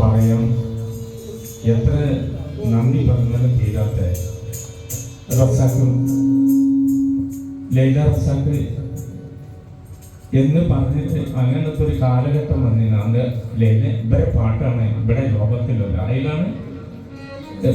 പറയാം. എത്ര നന്ദി പറഞ്ഞാലും തീരാത്ത. റസാക്കും ലൈല റസാക്ക് എന്ന് പറഞ്ഞിട്ട് അങ്ങനത്തെ ഒരു കാലഘട്ടം അന്ന് ലൈല ഇവിടെ പാട്ടാണ് ഇവിടെ ലോകത്തിലുള്ള അതിലാണ്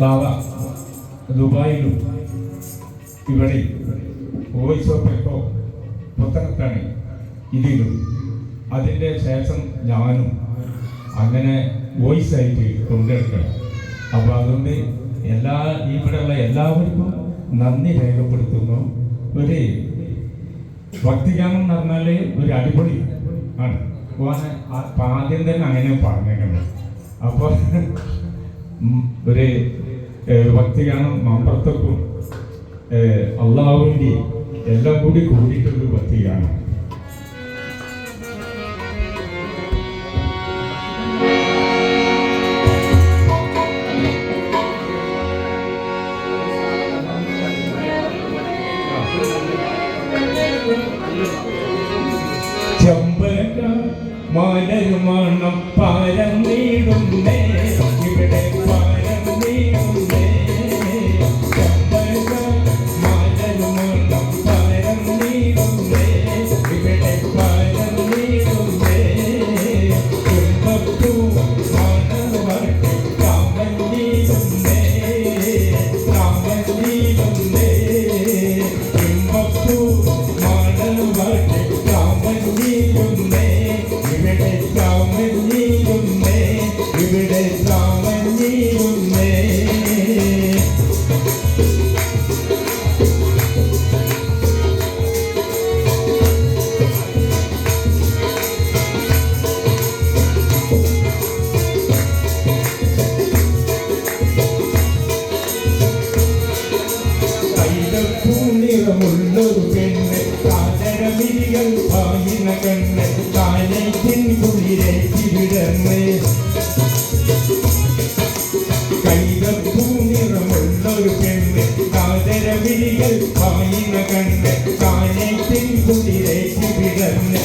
ബാബ ദുബായിലും ഇവിടെ. വോയിസ് ഓഫ് എക്കോ പുത്തനത്താണ് ഇതിലും. അതിന്റെ ശേഷം ഞാനും. അങ്ങനെ വോയിസ് ആയിട്ട് കൊണ്ടെടുക്കണം അപ്പോൾ അതുകൊണ്ട് എല്ലാ ഇവിടെയുള്ള എല്ലാവർക്കും നന്ദി രേഖപ്പെടുത്തുന്നു. ഒരു ഭക്തിഗാനം എന്ന് പറഞ്ഞാൽ ഒരു അടിപൊളി ആണ്. ആ- ആദ്യം തന്നെ അങ്ങനെ പറഞ്ഞേക്കണം അപ്പോൾ ഒരു ഭക്തിഗാനം മമ്പർത്തക്കും അള്ളാഹുവിന്റെ എല്ലാം കൂടി കൂടിയിട്ടൊരു മലരുമണം പാരം കൈതപ്പൂനിറമുള്ളൊരു പെണ്ണ് കാതരമിരികൾ പായുന്ന കണ്ണ് കാനത്തിൻ കുളിരേറ്റി വിടർന്ന് കൈതപ്പൂനിറമുള്ളൊരു പെണ്ണ് കാതരമിരികൾ പായുന്ന കണ്ണ് കാനത്തിൻ കുളിരേറ്റി വിടർന്ന്.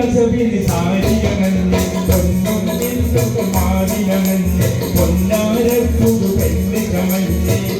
പൊന്നിൻ കസവിന് സാരിയമഞ്ഞ് പൊന്നും നിന്നൊക്കെ മാറിയമഞ്ഞ് പൊന്നാരപ്പുതു പെണ്ണ് കമഞ്ഞ്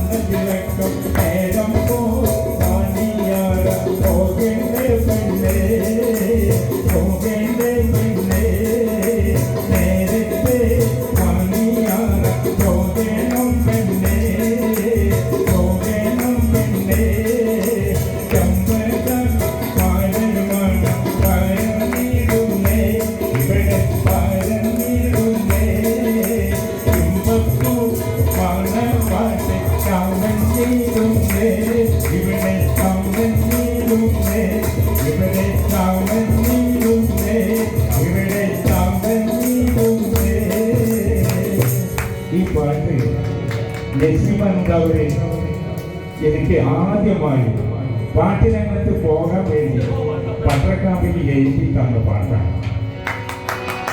ഈ പാട്ട് ലക്ഷ്മണന്തവരെ എനിക്ക് ആദ്യമായി പാട്ടിരംഗത്ത് പോകാൻ വേണ്ടി പത്രക്കാമ്പിൽ എഴുതി തന്ന പാട്ടാണ്.